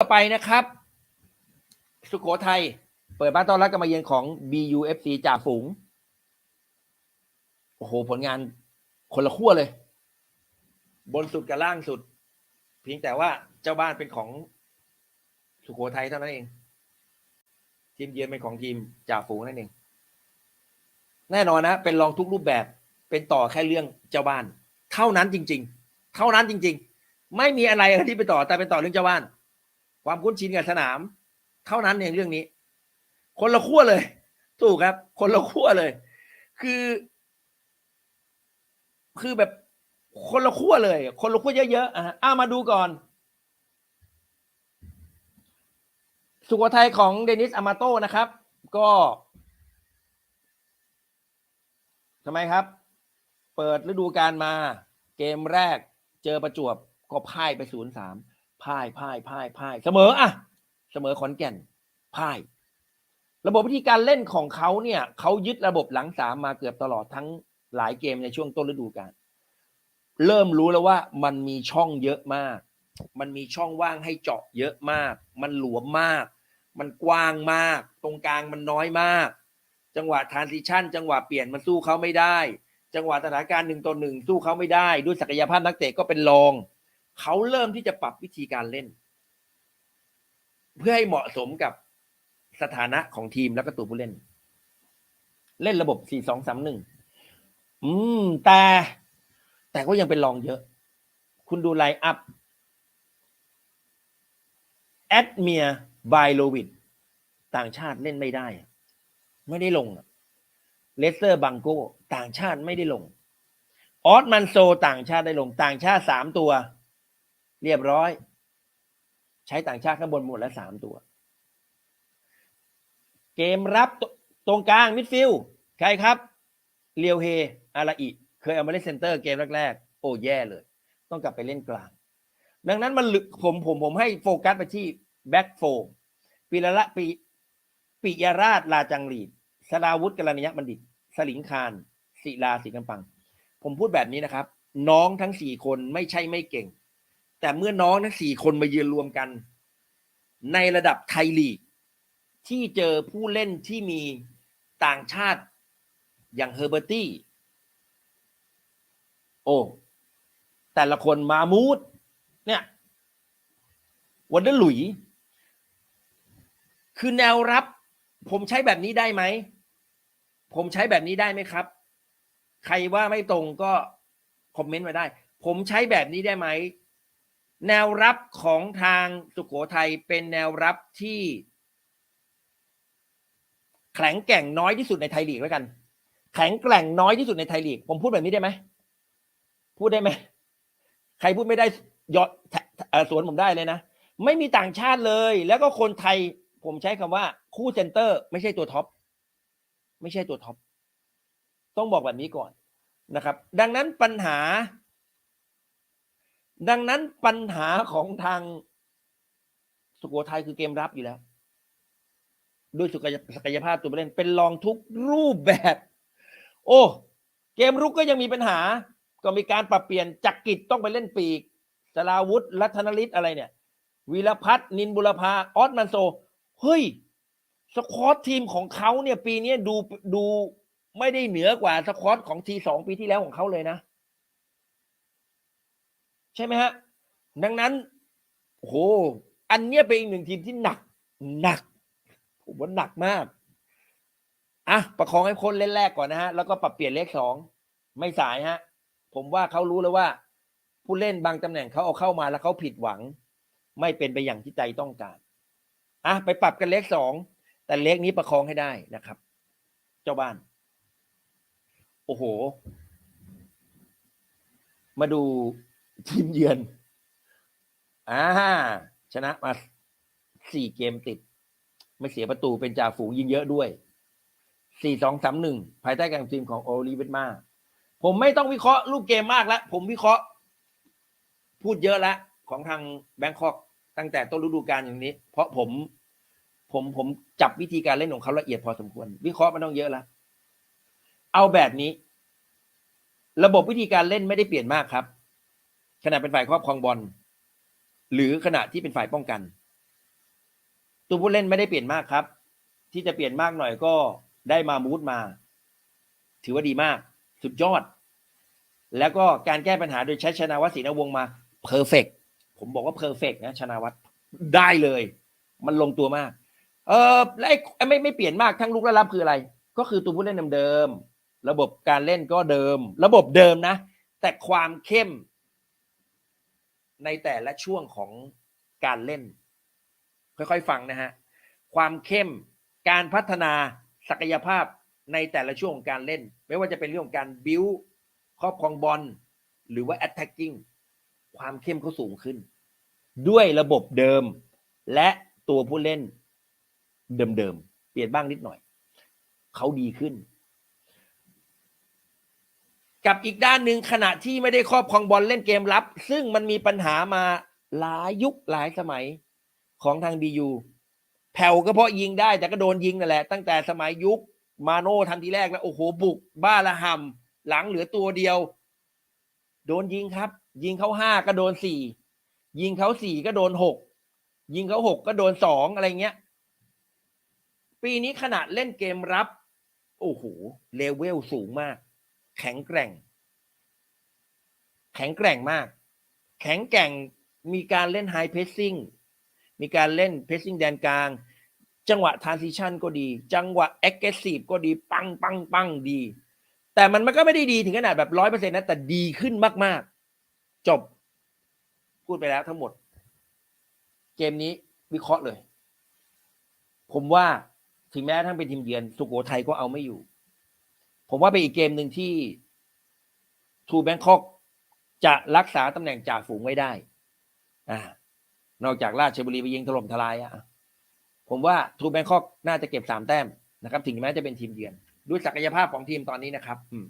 ต่อไปนะครับ สุโขทัยเปิดบ้านต้อนรับการมาเยือนของ BUFC จ่าฝูง โอ้โห ผลงานคนละขั้วเลย บนสุดกับล่างสุด เพียงแต่ว่าเจ้าบ้านเป็นของสุโขทัยเท่านั้นเอง ทีมเยือนเป็นของทีมจ่าฝูงนั่นเอง แน่นอนนะ เป็นรองทุกรูปแบบ เป็นต่อแค่เรื่องเจ้าบ้าน เท่านั้นจริง ๆ เท่านั้นจริง ๆ ไม่มีอะไรที่ไปต่อแต่เป็นต่อเรื่องเจ้าบ้าน ความคุ้นชินกับสนาม เท่านั้นเองเรื่องนี้ คนละขั้วเลย ถูกครับ คนละขั้วเลย คือ คือแบบคนละขั้วเลย คนละขั้วเยอะๆอะอ้ามาดูก่อน สุโขทัยของเดนิสอามาโตนะครับ ก็ทำไมครับ เปิดฤดูกาลมา เกมแรกเจอประจวบก็พ่ายไปศูนย์สาม พ่ายพ่ายพ่ายพ่ายเสมออะเสมอขอนแก่นพ่าย ระบบวิธีการเล่นของเขาเนี่ยเขายึดระบบหลังสามมาเกือบตลอดทั้งหลายเกมในช่วงต้นฤดูกาลเริ่มรู้แล้วว่ามันมีช่องเยอะมาก มันมีช่องว่างให้เจาะเยอะมาก มันหลวมมาก มันกว้างมาก ตรงกลางมันน้อยมาก จังหวะทรานซิชันจังหวะเปลี่ยนมันสู้เขาไม่ได้ จังหวะสถานการณ์หนึ่งต่อหนึ่งสู้เขาไม่ได้ ด้วยศักยภาพนักเตะก็เป็นรอง เขาเริ่มที่จะปรับวิธีการเล่น เพื่อให้เหมาะสมกับสถานะของทีมแล้วก็ตัวผู้เล่น เล่นระบบ 4 2 3 1 อืม แต่ แต่ก็ยังเป็นรองเยอะ คุณดูไลน์อัพ แอดเมียไบโลวิดต่างชาติเล่นไม่ได้ ไม่ได้ลงเลสเตอร์บังโกต่างชาติไม่ได้ลง ออสมันโซต่างชาติได้ลง ต่างชาติสามตัว เรียบร้อย ใช้ต่างชาติข้างบนหมดแล้วสามตัว เกมรับตตรงกลางมิดฟิลด์ใครครับเลียวเฮอาราอิเคยเอามาเล่นเซนเตอร์เกมแรกๆ โอ้แย่เลย ต้องกลับไปเล่นกลาง ดังนั้นมันลึกผมผมผมให้โฟกัสไปที่แบ็กโฟปีละละปีปิยราชลาจังหรีดสราวุธกรณียบัณฑิต สลิงคารศิลาศรีกำปัง ผมพูดแบบนี้นะครับ น้องทั้งสี่คนไม่ใช่ไม่เก่ง แต่เมื่อน้องทั้งสี่คนมายืนรวมกัน ในระดับไทยลีก ที่เจอผู้เล่นที่มีต่างชาติอย่างเฮอร์เบอร์ตี้ โอ้ แต่ละคนมามูดเนี่ยวันเดอร์หลุย คือแนวรับ ผมใช้แบบนี้ได้ไหม ผมใช้แบบนี้ได้ไหมครับ ใครว่าไม่ตรงก็คอมเมนต์มาได้ ผมใช้แบบนี้ได้ไหม แนวรับของทางสุขโขทัยเป็นแนวรับที่แข็งแกร่งน้อยที่สุดในไทยลีกแล้วกัน แข็งแกร่งน้อยที่สุดในไทยลีก ผมพูดแบบนี้ได้ไหมพูดได้ไหมใครพูดไม่ได้ยอดเอ่อสวนผมได้เลยนะ ไม่มีต่างชาติเลย แล้วก็คนไทย ผมใช้คำว่า คู่เซนเตอร์ ไม่ใช่ตัวท็อปไม่ใช่ตัวท็อปต้องบอกแบบนี้ก่อนนะครับ ดังนั้นปัญหา ดังนั้นปัญหาของทางสุโขทัยคือเกมรับอยู่แล้ว ด้วยศักยศักยภาพตัวผู้เล่นเป็นรองทุกรูปแบบ โอ้เกมรุกก็ยังมีปัญหา ก็มีการปรับเปลี่ยนจักกิจต้องไปเล่นปีกสลาวุธรัตนฤทธิ์อะไรเนี่ยวีรพัฒน์นินบุรพาออสมันโซ เฮ้ย สควอตทีมของเขาเนี่ย ปีนี้ดูดูไม่ได้เหนือกว่าสควอตของทีสองปีที่แล้วของเขาเลยนะ ใช่ไหมฮะ ดังนั้นโอ้โหอันเนี้ยเป็นอีกหนึ่งทีมที่หนัก หนัก ผมว่าหนักมากอะประคองให้คนเล่นแรกก่อนนะฮะ แล้วก็ปรับเปลี่ยนเลขสองไม่สายฮะ ผมว่าเขารู้แล้วว่า ผู้เล่นบางตำแหน่งเขาเอาเข้ามาแล้วเขาผิดหวัง ไม่เป็นไปอย่างที่ใจต้องการอะไปปรับกันเลขสองแต่เลขนี้ประคองให้ได้นะครับ เจ้าบ้าน โอ้โห มาดู ทีมเยือนอ่าชนะมาสี่เกมติด ไม่เสียประตูเป็นจ่าฝูงยิงเยอะด้วยสี่สองสามหนึ่งภายใต้การทีมของโอลิเวตมาผมไม่ต้องวิเคราะห์รูปเกมมากแล้ว ผมวิเคราะห์ พูดเยอะแล้วของทางแบงคอกตั้งแต่ต้นฤดูกาลอย่างนี้ เพราะผมผมผมจับวิธีการเล่นของเขาละเอียดพอสมควร วิเคราะห์มันต้องเยอะแล้วเอาแบบนี้ ระบบวิธีการเล่นไม่ได้เปลี่ยนมากครับ ขณะเป็นฝ่ายครอบครองบอลหรือขณะที่เป็นฝ่ายป้องกัน ตัวผู้เล่นไม่ได้เปลี่ยนมากครับ ที่จะเปลี่ยนมากหน่อยก็ได้มามูดมา ถือว่าดีมาก สุดยอด แล้วก็การแก้ปัญหาโดยใช้ชนะวัฒน์ศรีนวงมาเพอร์เฟกผมบอกว่าเพอร์เฟกนะชนะวัฒน์ได้เลย มันลงตัวมาก เออและไม่ไม่เปลี่ยนมากทั้งลุกและรับคืออะไร ก็คือตัวผู้เล่นเดิมระบบการเล่นก็เดิม ระบบเดิมนะ แต่ความเข้ม ในแต่ละช่วงของการเล่น ค่อยๆฟังนะฮะ ความเข้มการพัฒนาศักยภาพในแต่ละช่วงของการเล่น ไม่ว่าจะเป็นเรื่องของการบิวครอบครองบอลหรือว่า attacking ความเข้มเขาสูงขึ้น ด้วยระบบเดิม และตัวผู้เล่นเดิมๆเปลี่ยนบ้างนิดหน่อย เขาดีขึ้น กับอีกด้านหนึ่งขณะที่ไม่ได้ครอบครองบอลเล่นเกมรับ ซึ่งมันมีปัญหามาหลายยุคหลายสมัยของทางบียูแผ่วก็เพราะยิงได้แต่ก็โดนยิงนั่นแหละ ตั้งแต่สมัยยุคมาโน่ทำทีแรกแล้วโอ้โหบุก บ้าละหำหลังเหลือตัวเดียว โดนยิงครับ ยิงเขาห้าก็โดนสี่ยิงเขาสี่ก็โดนหกยิงเขาหกก็โดนสองอะไรเงี้ย ปีนี้ขนาดเล่นเกมรับ โอ้โหเลเวลสูงมาก แข็งแกร่ง แข็งแกร่งมาก แข็งแกร่งมีการเล่นไฮเพ s ซิ่งมีการเล่นเพ s ซิ่งแดนกลาง จังหวะท r นซิชันก็ดี จังหวะ aggressive ก็ดีปังปังปังดี แต่มันมันก็ไม่ได้ดีถึงขนาดแบบร้อยเปอร์เซ็นต์นะแต่ดีขึ้นมาก ๆ จบ พูดไปแล้วทั้งหมด เกมนี้วิเคราะห์เลย ผมว่าถึงแม้ทั้งเป็นทีมเยือน สุโขทัยก็เอาไม่อยู่ ผมว่าเป็นอีกเกมหนึ่งที่ทูแบงคอกจะรักษาตำแหน่งจ่าฝูงไว้ได้อ่านอกจากราชบุรีไปยิงถล่มทลายอะผมว่าทูแบงคอกน่าจะเก็บสามแต้มนะครับ ถึงแม้จะเป็นทีมเยือนด้วยศักยภาพของทีมตอนนี้นะครับ อืม